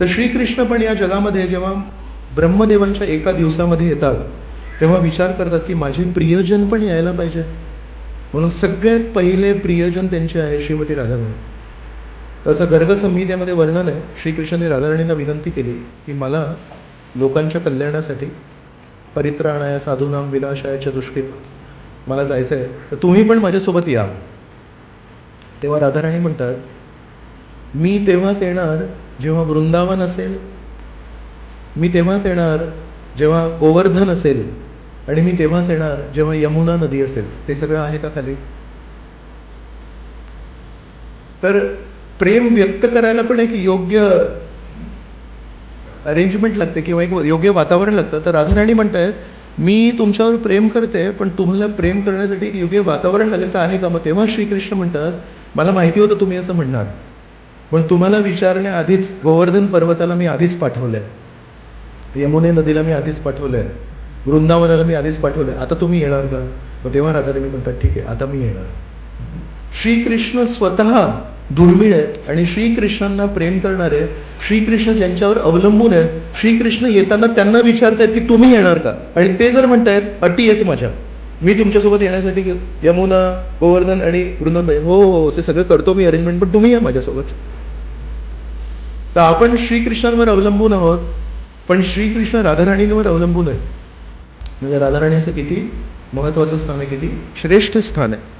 तर श्रीकृष्ण पण या जगामध्ये जेव्हा ब्रह्मदेवांच्या एका दिवसामध्ये येतात तेव्हा विचार करतात की माझे प्रियजन पण यायला पाहिजे. म्हणून सगळ्यात पहिले प्रियजन त्यांचे आहे श्रीमती राधाराणी तसं गर्ग संहितेमध्ये वर्णन आहे. श्रीकृष्णाने राधाराणींना विनंती केली की मला लोकांच्या कल्याणासाठी परित्राणाय साधूनाम विनाशायाच्या दृष्टीनं मला जायचं आहे तर तुम्ही पण माझ्यासोबत या. तेव्हा राधाराणी म्हणतात मी तेव्हाच येणार जेव्हा वृंदावन असेल मी तेव्हाच येणार जेव्हा गोवर्धन असेल आणि मी तेव्हाच येणार जेव्हा यमुना नदी असेल. ते सगळं आहे का खाली? तर प्रेम व्यक्त करायला पण एक योग्य अरेंजमेंट लागते किंवा एक योग्य वातावरण लागतं. तर राधाराणी म्हणतायत मी तुमच्यावर प्रेम करते पण तुम्हाला प्रेम करण्यासाठी एक योग्य वातावरण लागेल तर आहे का? मग तेव्हा श्रीकृष्ण म्हणतात मला माहिती होतं तुम्ही असं म्हणणार. पण तुम्हाला विचारण्याआधीच गोवर्धन पर्वताला मी आधीच पाठवलं आहे यमुने नदीला मी आधीच पाठवलं आहे वृंदावनाला मी आधीच पाठवलं आहे आता तुम्ही येणार का? मग तेव्हा मी म्हणतात ठीक आहे आता मी येणार. श्रीकृष्ण स्वतः दुर्मिळ आहेत आणि श्रीकृष्णांना प्रेम करणारे श्रीकृष्ण ज्यांच्यावर अवलंबून आहेत श्रीकृष्ण येताना त्यांना विचारतायत की तुम्ही येणार का? आणि ते जर म्हणतायत अटी आहेत माझ्या. मी तुमच्यासोबत येण्यासाठी यमुना गोवर्धन आणि वृंदावन हो हो, हो ते सगळं करतो मी अरेंजमेंट पण तुम्ही या माझ्यासोबत. तर आपण श्रीकृष्णांवर अवलंबून आहोत पण श्रीकृष्ण राधाराणींवर अवलंबून आहे म्हणजे राधाराणीचं किती? महत्त्वाचं स्थान आहे किती? श्रेष्ठ स्थान आहे.